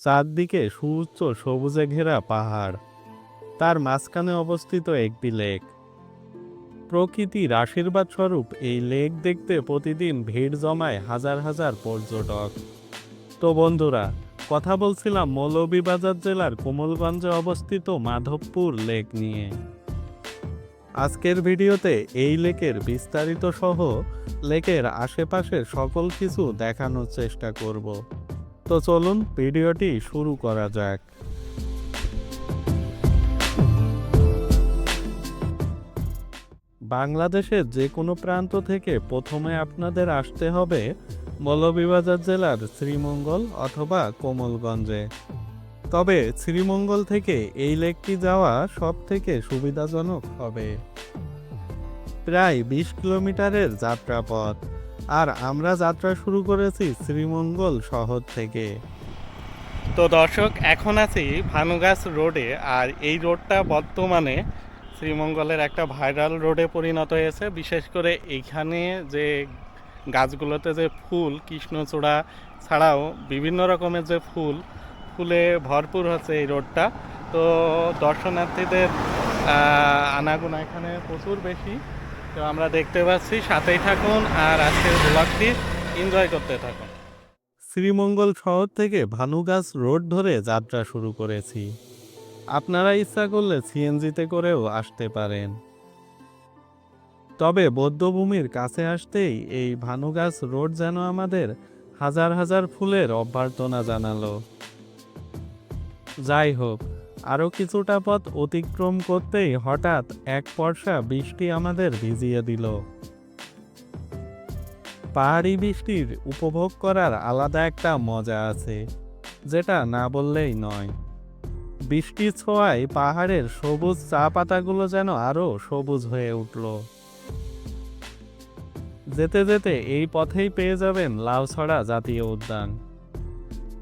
চারদিকে সুউচ্চ সবুজে ঘেরা পাহাড়, তার মাঝখানে অবস্থিত একটি লেক। প্রকৃতির আশীর্বাদ স্বরূপ এই লেক দেখতে প্রতিদিন ভিড় জমায় হাজার হাজার পর্যটক। তো বন্ধুরা, কথা বলছিলাম মৌলভীবাজার জেলার কোমলগঞ্জে অবস্থিত মাধবপুর লেক নিয়ে। আজকের ভিডিওতে এই লেকের বিস্তারিত সহ লেকের আশেপাশের সকল কিছু দেখানোর চেষ্টা করব। তো চলুন ভিডিওটি শুরু করা যাক। বাংলাদেশের যে কোনো প্রান্ত থেকে প্রথমে আপনাদের আসতে হবে মৌলভীবাজার জেলার শ্রীমঙ্গল অথবা কোমলগঞ্জে। তবে শ্রীমঙ্গল থেকে এই লেকটি যাওয়া সব থেকে সুবিধাজনক হবে। প্রায় বিশ কিলোমিটারের যাত্রাপথ। আর আমরা যাত্রা শুরু করেছি শ্রীমঙ্গল শহর থেকে। তো দর্শক, এখন আছি ভানুগাছ রোডে আর এই রোডটা বর্তমানে শ্রীমঙ্গলের একটা ভাইরাল রোডে পরিণত হয়েছে। বিশেষ করে এইখানে যে গাছগুলোতে যে ফুল, কৃষ্ণচূড়া ছাড়াও বিভিন্ন রকমের যে ফুল, ফুলে ভরপুর হচ্ছে এই রোডটা। তো দর্শনার্থীদের আনাগোনা এখানে প্রচুর বেশি। তো আমরা দেখতে পাচ্ছি, সাথেই থাকুন আর আজকের ব্লগটি এনজয় করতে থাকুন। শ্রীমঙ্গল শহর থেকে ভানুগাছ রোড ধরে যাত্রা শুরু করেছি। আপনারা ইচ্ছা করলে সিএনজিতে করেও আসতে পারেন। তবে বৌদ্ধভূমির কাছে আসতেই এই ভানুগাছ রোড যেন আমাদের হাজার হাজার ফুলের অভ্যর্থনা জানালো। যাই হোক আরও কিছুটা পথ অতিক্রম করতেই হঠাৎ এক বর্ষা বৃষ্টি আমাদের ভিজিয়ে দিল। পাহাড়ি বৃষ্টির উপভোগ করার আলাদা একটা মজা আছে, যেটা না বললেই নয়। বৃষ্টি ছোঁয়ায় পাহাড়ের সবুজ চা পাতাগুলো যেন আরও সবুজ হয়ে উঠল। যেতে যেতে এই পথেই পেয়ে যাবেন লাউছড়া জাতীয় উদ্যান,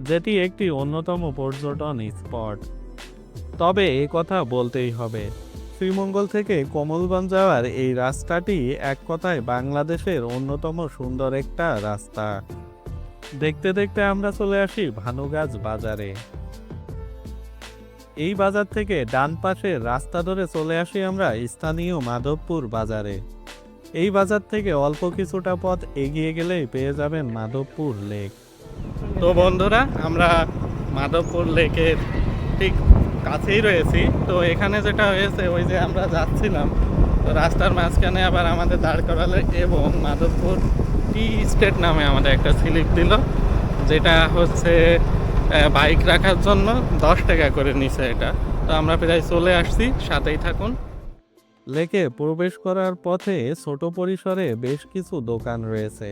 যেটি একটি অন্যতম পর্যটন স্পট। তবে এ কথা বলতেই হবে। শ্রীমঙ্গল থেকে কমলগঞ্জ যাওয়ার এই রাস্তাটি এক কথায় বাংলাদেশের অন্যতম সুন্দর একটা রাস্তা। দেখতে দেখতে আমরা চলে আসি ভানুগাছ বাজারে। এই বাজার থেকে ডান পাশে রাস্তা ধরে চলে আসি আমরা স্থানীয় মাধবপুর বাজারে। এই বাজার থেকে অল্প কিছুটা পথ এগিয়ে গেলেই পেয়ে যাবেন মাধবপুর লেক। তো বন্ধুরা, আমরা মাধবপুর লেকের ঠিক কাছেই রয়েছি। তো এখানে যেটা হয়েছে, ওই যে আমরা যাচ্ছিলাম, তো রাস্তার মাঝখানে আবার আমাদের দাঁড় করালে এবং মাধবপুর টি স্টেট নামে আমাদের একটা স্লিপ দিল, যেটা হচ্ছে বাইক রাখার জন্য দশ টাকা করে নিছে এটা। তো আমরা প্রায় চলে আসছি, সাথেই থাকুন। লেকে প্রবেশ করার পথে ছোট পরিসরে বেশ কিছু দোকান রয়েছে,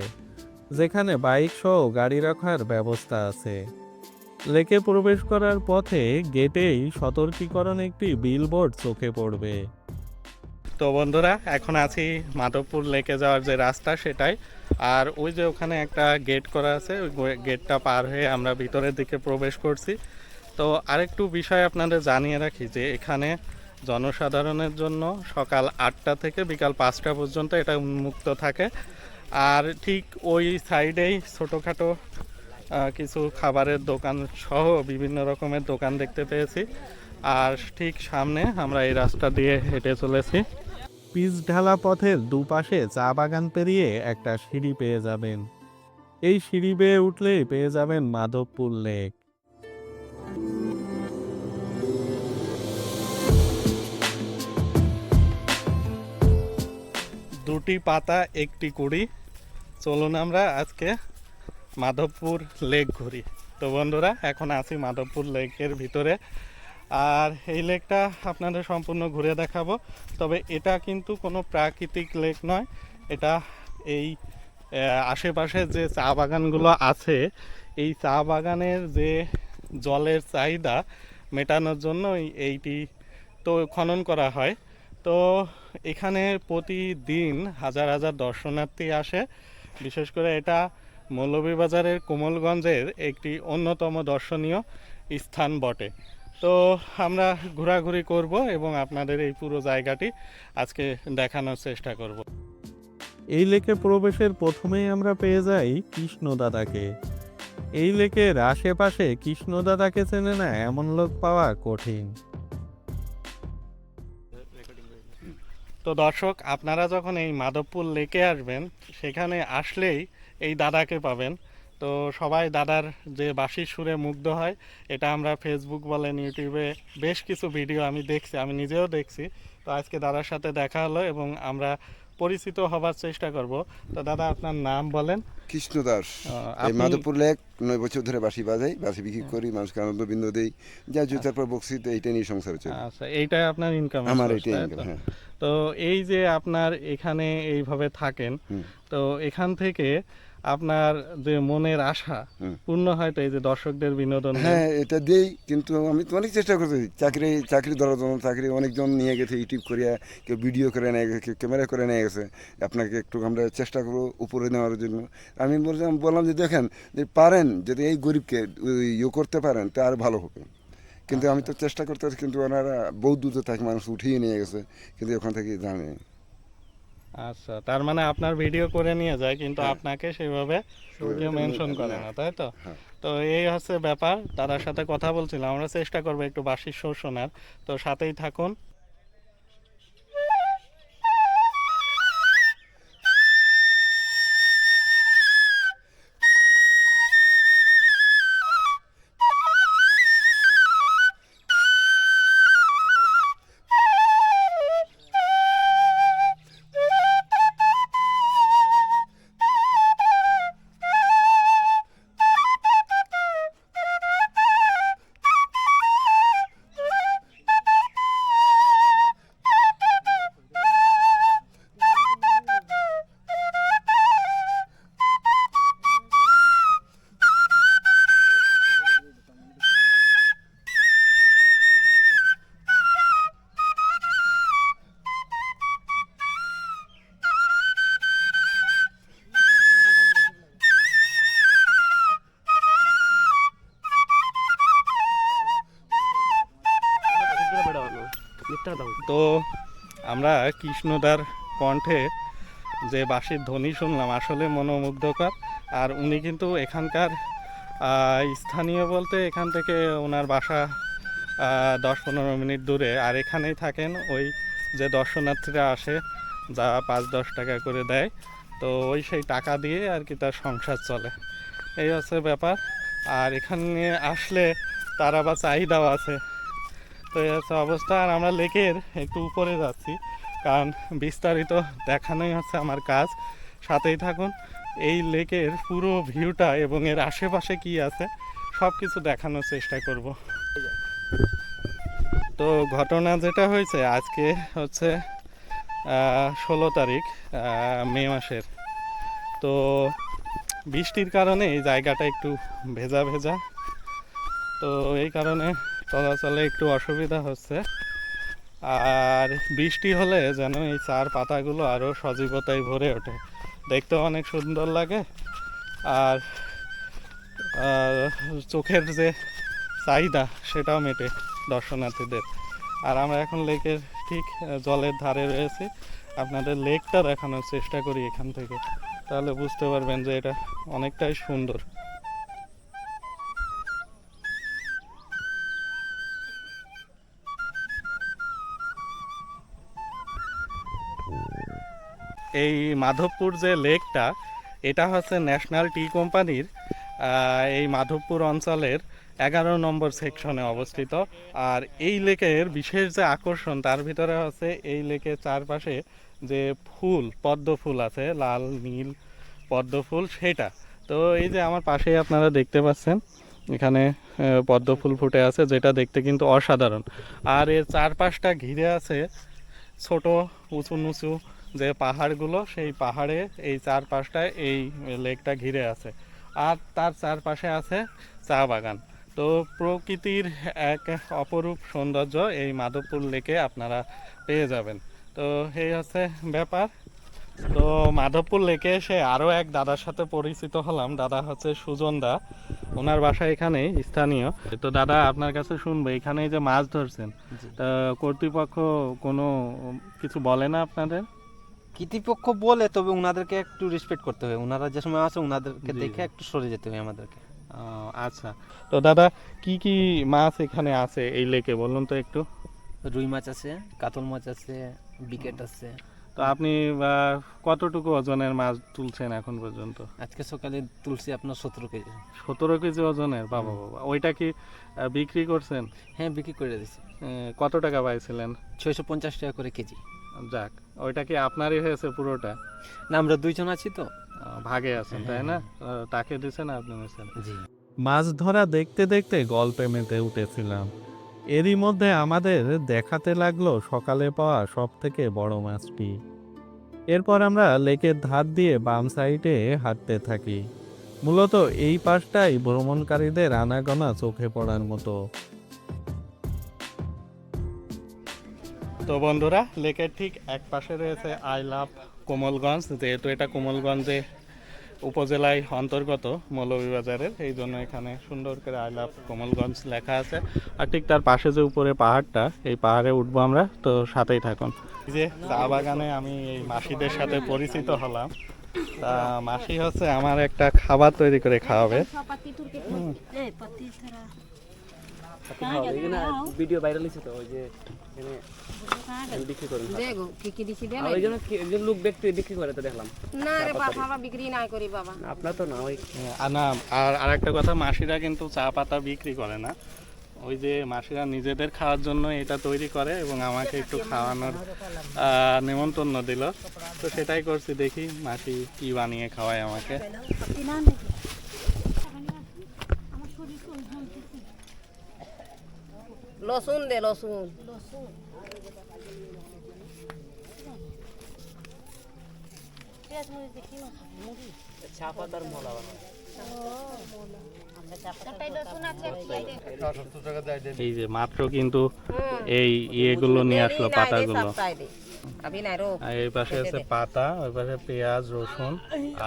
যেখানে বাইক সহ গাড়ি রাখার ব্যবস্থা আছে। লেকে প্রবেশ করার পথে গেটেই সতর্কীকরণ একটি বিলবোর্ড চোখে পড়বে। তো বন্ধুরা, এখন আছি মাধবপুর লেকে যাওয়ার যে রাস্তা সেটাই। আর ওই যে ওখানে একটা গেট করা আছে, ওই গেটটা পার হয়ে আমরা ভিতরের দিকে প্রবেশ করছি। তো আরেকটু বিষয় আপনাদের জানিয়ে রাখি যে এখানে জনসাধারণের জন্য সকাল আটটা থেকে বিকাল পাঁচটা পর্যন্ত এটা উন্মুক্ত থাকে। আর ঠিক ওই সাইডেই ছোটোখাটো কিছু খাবারের দোকান সহ বিভিন্ন রকমের দোকান দেখতে পেয়েছি। আর ঠিক সামনে আমরা এই রাস্তা দিয়ে হেঁটে চলেছি। পিচ ঢালা পথের দুপাশে চা বাগান পেরিয়ে একটা সিঁড়ি পেয়ে যাবেন। এই সিঁড়ি বেয়ে উঠলেই পেয়ে যাবেন মাধবপুর লেক। দুটি পাতা একটি কুড়ি। চলুন আমরা আজকে মাধবপুর লেক ঘুরি। তো বন্ধুরা, এখন আছি মাধবপুর লেকের ভিতরে। আর এই লেকটা আপনাদের সম্পূর্ণ ঘুরে দেখাবো। তবে এটা কিন্তু কোনো প্রাকৃতিক লেক নয়। এটা এই আশেপাশে যে চা বাগানগুলো আছে, এই চা বাগানের যে জলের চাহিদা মেটানোর জন্য এইটি তো খনন করা হয়। তো এখানে প্রতিদিন হাজার হাজার দর্শনার্থী আসে। বিশেষ করে এটা মৌলভীবাজারের কোমলগঞ্জের একটি অন্যতম দর্শনীয় স্থান বটে। তো আমরা ঘোরাঘুরি করব এবং আপনাদের এই পুরো জায়গাটি আজকে দেখানোর চেষ্টা করব। এই লেকে প্রবেশের প্রথমেই আমরা পেয়ে যাই কৃষ্ণ দাদাকে এই লেকের আশেপাশে কৃষ্ণদাদাকে চেনে না এমন লোক পাওয়া কঠিন। তো দর্শক আপনারা যখন এই মাধবপুর লেকে আসবেন সেখানে আসলেই এই দাদাকে পাবেন। তো সবাই দাদার যে বাসির সুরে মুগ্ধ হয়, এটা আমরা ফেসবুক বলেন ইউটিউবে বেশ কিছু ভিডিও আমি দেখছি, আমি নিজেও দেখছি। তো আজকে দাদার সাথে দেখা হলো এবং আমরা পরিচিত হবার চেষ্টা করব। তো দাদা, আপনার নাম বলেন। কৃষ্ণ দাস এই মাধবপুর লেক নয় বছর ধরে বাঁশি বাজাই বাসি বিক্রি করি মানুষকে আনন্দ বিন্দু দেই। যা জুতার পর বক্সি তো এইটা নিয়ে সংসার চলে। আচ্ছা এইটা আপনার ইনকাম আমার এটাই ইনকাম হ্যাঁ। তো এই যে আপনার এখানে এইভাবে থাকেন তো এখান থেকে আপনার যে মনের আশা। পূর্ণ হয় তো এই যে দর্শকদের বিনোদন হ্যাঁ এটা দেই কিন্তু আমি তো অনেক চেষ্টা করছি। চাকরি চাকরি ধরার জন্য চাকরি অনেকজন নিয়ে গেছে ইউটিউব করিয়া কেউ ভিডিও করে নিয়ে গেছে কেউ ক্যামেরা করে নিয়ে গেছে। আপনাকে একটু আমরা চেষ্টা করব উপরে নেওয়ার জন্য। আমি বললাম বললাম যে দেখেন যে পারেন যদি এই গরিবকে ইয়ে করতে পারেন তা আর ভালো হবে। কিন্তু আমি তো চেষ্টা করতে কিন্তু ওনারা বহু দূরে থাকে মানুষ উঠিয়ে নিয়ে গেছে কিন্তু ওখান থেকে জানে। আচ্ছা তার মানে আপনার ভিডিও করে নিয়ে যায় কিন্তু হ্যাঁ। আপনাকে সেভাবে কেউ মেনশন করে না তাই তো হ্যাঁ। তো এই হচ্ছে ব্যাপার দাদার সাথে কথা বলছিলাম আমরা চেষ্টা করব একটু বাসির শোষণার শোনার তো সাথেই থাকুন তো আমরা কৃষ্ণদার কণ্ঠে যে বাঁশির ধ্বনি শুনলাম, আসলে মনোমুগ্ধকর। আর উনি কিন্তু এখানকার স্থানীয় বলতে এখান থেকে ওনার বাসা দশ পনেরো মিনিট দূরে। আর এখানেই থাকেন ওই যে দর্শনার্থীরা আসে, যা পাঁচ দশ টাকা করে দেয়। তো ওই সেই টাকা দিয়ে আর কি তার সংসার চলে। এই হচ্ছে ব্যাপার। আর এখানে আসলে তার আবার চাহিদাও আছে। তো এই হচ্ছে অবস্থা। আর আমরা লেকের একটু উপরে যাচ্ছি, কারণ বিস্তারিত দেখানোই হচ্ছে আমার কাজ। সাথেই থাকুন, এই লেকের পুরো ভিউটা এবং এর আশেপাশে কি আছে সব কিছু দেখানোর চেষ্টা করব। তো ঘটনা যেটা হয়েছে, আজকে হচ্ছে ষোলো তারিখ মে মাসের। তো বৃষ্টির কারণে এই জায়গাটা একটু ভেজা ভেজা। তো এই কারণে চলাচলে একটু অসুবিধা হচ্ছে। আর বৃষ্টি হলে যেন এই চার পাতাগুলো আরও সজীবতায় ভরে ওঠে। দেখতেও অনেক সুন্দর লাগে। আর চোখের যে চাহিদা, সেটাও মেটে দর্শনার্থীদের। আর আমরা এখন লেকের ঠিক জলের ধারে রয়েছি। আপনাদের লেকটা দেখানোর চেষ্টা করি এখান থেকে। তাহলে বুঝতে পারবেন যে এটা অনেকটাই সুন্দর। এই মাধবপুর যে লেকটা, এটা হচ্ছে ন্যাশনাল টি কোম্পানির এই মাধবপুর অঞ্চলের এগারো নম্বর সেকশনে অবস্থিত। আর এই লেকের বিশেষ যে আকর্ষণ, তার ভিতরে হচ্ছে এই লেকের চারপাশে যে ফুল, পদ্ম ফুল আছে, লাল, নীল পদ্ম ফুল, সেটা। তো এই যে আমার পাশেই আপনারা দেখতে পাচ্ছেন, এখানে পদ্ম ফুল ফুটে আছে, যেটা দেখতে কিন্তু অসাধারণ। আর এর চারপাশটা ঘিরে আছে ছোট, উঁচু, নিচু যে পাহাড়গুলো সেই পাহাড়ে এই চারপাশটায় এই লেকটা ঘিরে আছে। আর তার চারপাশে আছে চা বাগান। তো প্রকৃতির এক অপরূপ সৌন্দর্য এই মাধবপুর লেকে আপনারা পেয়ে যাবেন। তো এই হচ্ছে ব্যাপার। তো মাধবপুর লেকে এসে আরও এক দাদার সাথে পরিচিত হলাম। দাদা হচ্ছে সুজন দা। ওনার বাসা এখানেই স্থানীয়। তো দাদা আপনার কাছে শুনব এখানে যে মাছ ধরছেন তা কর্তৃপক্ষ কোনো কিছু বলে না আপনাদের? কর্তৃপক্ষ বলে তবে ওনাদেরকে একটু রেসপেক্ট করতে হবে। ওনারা যে সময় আছে ওনাদেরকে দেখে একটু সরে যেতে হবে আমাদেরকে। আচ্ছা। তো দাদা কি কি মাছ এখানে আছে এই লেকে? বলুন তো একটু। রুই মাছ আছে কাতল মাছ আছে বিকেট আছে। তো আপনি কতটুকু ওজনের মাছ তুলছেন এখন পর্যন্ত? আজকে সকালে তুলছি আপনার সতেরো কেজি। সতেরো কেজি ওজনের? বাবা বাবা। ওইটা কি বিক্রি করছেন? হ্যাঁ বিক্রি করে এ, কত টাকা পাইছিলেন? ছয়শো পঞ্চাশ টাকা করে কেজি। যাক ওইটা কি আপনারই হয়েছে পুরোটা। না আমরা দুইজন আছি তো। ভাগে আছেন তাই না? তাকে দিছেন আপনি নিছেন। জি। মাছ ধরা দেখতে দেখতে গল্পে মেতে উঠেছিলাম। এরই মধ্যে আমাদের দেখাতে লাগল সকালে পাওয়া সব থেকে বড় মাছটি। এরপর আমরা লেকের ধার দিয়ে বাম সাইডে হাঁটতে থাকি। মূলত এই পাশটাই ভ্রমণকারীদের আনাগোনা চোখে পড়ার মতো। তো বন্ধুরা লেকের ঠিক এক পাশে রয়েছে আই লাভ কোমলগঞ্জ যেহেতু এটা কোমলগঞ্জে উপজেলায় অন্তর্গত মৌলভীবাজারের এই জন্য এখানে সুন্দর করে আই লাভ কোমলগঞ্জ লেখা আছে। আর ঠিক তার পাশে যে উপরে পাহাড়টা এই পাহাড়ে উঠবো আমরা তো সাথেই থাকুন। যে চা বাগানে আমি এই মাসিদের সাথে পরিচিত হলাম। তা মাসি হচ্ছে আমার একটা খাবার তৈরি করে খাওয়াবে। ভিডিও ভাইরাল হয়েছে তো ওই যে বিক্রি করি। দেখো কি কি দিছি দে ওই জন্য একজন লোক ব্যক্তি বিক্রি করে তো দেখলাম। না রে বাবা আমরা বিক্রি নাই করি বাবা। আপনার তো না ওই আর না আর আরেকটা কথা মাসিরা কিন্তু চা পাতা বিক্রি করে না। ওই যে মাসিরা নিজেদের খাওয়ার জন্য এটা তৈরি করে এবং আমাকে একটু খাওয়ানোর আহ, নেমন্তন্ন দিল। তো সেটাই করছি দেখি মাসি কি বানিয়ে খাওয়ায় আমাকে। লসুন দে লসুন। চা পাতার মলা এই যে মাত্র কিন্তু এই ইয়েগুলো নিয়ে আসলো পাতাগুলো। রো আর এই পাশে আছে পাতা ওই পাশে পেঁয়াজ রসুন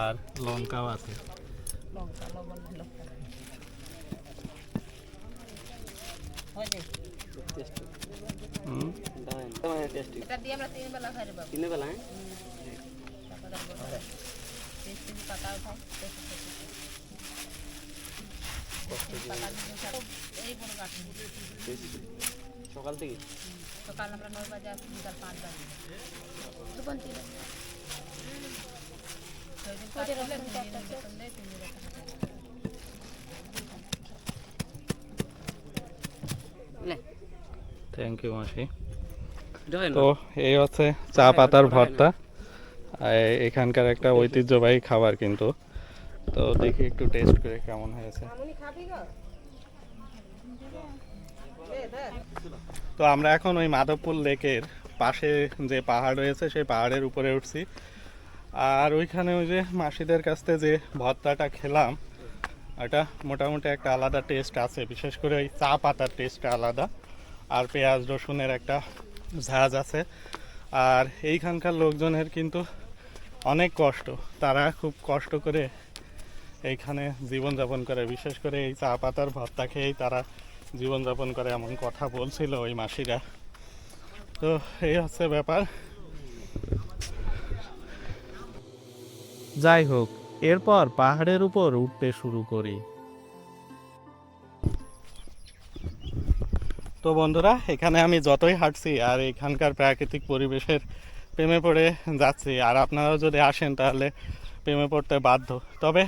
আর লঙ্কাও আছে। হুম টেস্টি এটা দিয়ে আমরা তিন বেলা খাই রে বাবা তিনে বেলা হ্যাঁ পাতা উঠাই এই বড় গাছ সকাল থেকে সকাল আমরা নয় বাজে আসি বিকাল পাঁচ বাজে দোকান ছিল ছয়দিন কাজ করলে তিন দিন বেতন দেয় তিন দিন বেতন দেয়। থ্যাংক ইউ মাসি। তো এই হচ্ছে চা পাতার ভর্তা। এখানকার একটা ঐতিহ্যবাহী খাবার কিন্তু। তো দেখি একটু টেস্ট করে কেমন হয়েছে। মামুনি খাবি গো। তো আমরা এখন ওই মাধবপুর লেকের পাশে যে পাহাড় রয়েছে সেই পাহাড়ের উপরে উঠছি। আর ওইখানে ওই যে মাসিদের কাছ থেকে যে ভর্তাটা খেলাম ওটা মোটামুটি একটা আলাদা টেস্ট আছে। বিশেষ করে ওই চা পাতার টেস্টটা আলাদা। আর পেঁয়াজ, রসুনের একটা ঝাঁজ আছে। আর এইখানকার লোকজনের কিন্তু অনেক কষ্ট। তারা খুব কষ্ট করে এইখানে জীবনযাপন করে। বিশেষ করে এই চা পাতার ভর্তা খেয়েই তারা জীবনযাপন করে এমন কথা বলছিল ওই মাসিরা। তো এই হচ্ছে ব্যাপার। যাই হোক, এরপর পাহাড়ের উপর উঠতে শুরু করি। তো বন্ধুরা, এখানে আমি যতই হাঁটছি আর এখানকার প্রাকৃতিক পরিবেশের প্রেমে পড়ে যাচ্ছি, আর আপনারাও যদি আসেন তাহলে প্রেমে পড়তে বাধ্য। তবে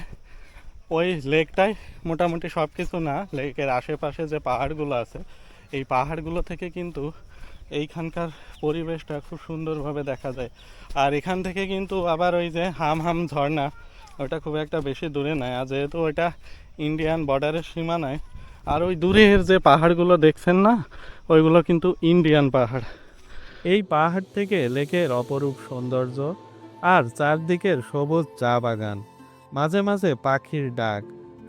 ওই লেকটাই মোটামুটি সব কিছু না, লেকের আশেপাশে যে পাহাড়গুলো আছে, এই পাহাড়গুলো থেকে কিন্তু এইখানকার পরিবেশটা খুব সুন্দরভাবে দেখা যায়। আর এখান থেকে কিন্তু আবার ওই যে হাম হাম ঝর্ণা, ওটা খুব একটা বেশি দূরে নয়, আর যেহেতু ওইটা ইন্ডিয়ান বর্ডারের সীমানায় আর ওই দূরের যে পাহাড়গুলো দেখছেন না, ওইগুলো কিন্তু ইন্ডিয়ান পাহাড়। এই পাহাড় থেকে লেকের অপরূপ সৌন্দর্য আর চারদিকের সবুজ চা বাগান, মাঝে মাঝে পাখির ডাক,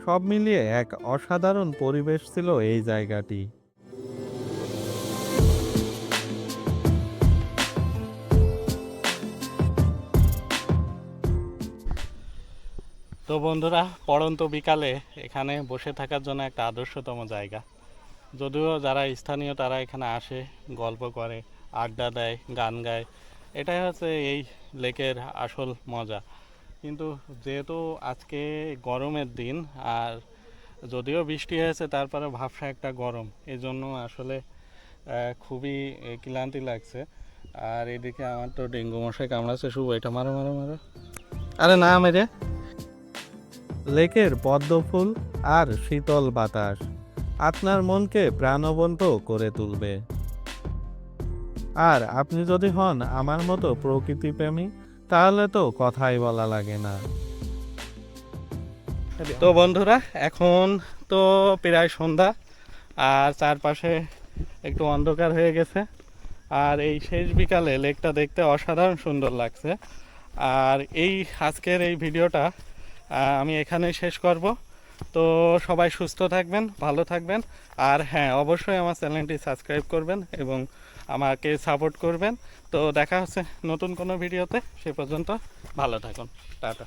সব মিলিয়ে এক অসাধারণ পরিবেশ ছিল এই জায়গাটি। তো বন্ধুরা, পড়ন্ত বিকালে এখানে বসে থাকার জন্য একটা আদর্শতম জায়গা। যদিও যারা স্থানীয় তারা এখানে আসে, গল্প করে, আড্ডা দেয়, গান গায়, এটাই হচ্ছে এই লেকের আসল মজা। কিন্তু যেহেতু আজকে গরমের দিন, আর যদিও বৃষ্টি হয়েছে, তারপরে ভাবসা একটা গরম এই জন্য আসলে খুবই ক্লান্তি লাগছে। আর এদিকে আমার তো ডেঙ্গু মশাই কামড়াচ্ছে, শুভ এটা মারো মারো মারো। আরে না, মেরে। লেকের পদ্ম ফুল আর শীতল বাতাস আপনার মনকে প্রাণবন্ত করে তুলবে। আর আপনি যদি হন আমার মতো প্রকৃতিপ্রেমী, তাহলে তো কথাই বলা লাগে না। তো বন্ধুরা, এখন তো প্রায় সন্ধ্যা, আর চারপাশে একটু অন্ধকার হয়ে গেছে। আর এই শেষ বিকালে লেকটা দেখতে অসাধারণ সুন্দর লাগছে। আর এই আজকের এই ভিডিওটা আমি এখানে শেষ করব। তো সবাই সুস্থ থাকবেন, ভালো থাকবেন। আর হ্যাঁ অবশ্যই আমার চ্যানেলটি সাবস্ক্রাইব করবেন এবং আমাকে সাপোর্ট করবেন। তো দেখা হচ্ছে নতুন কোনো ভিডিওতে। সে পর্যন্ত ভালো থাকুন। টাটা।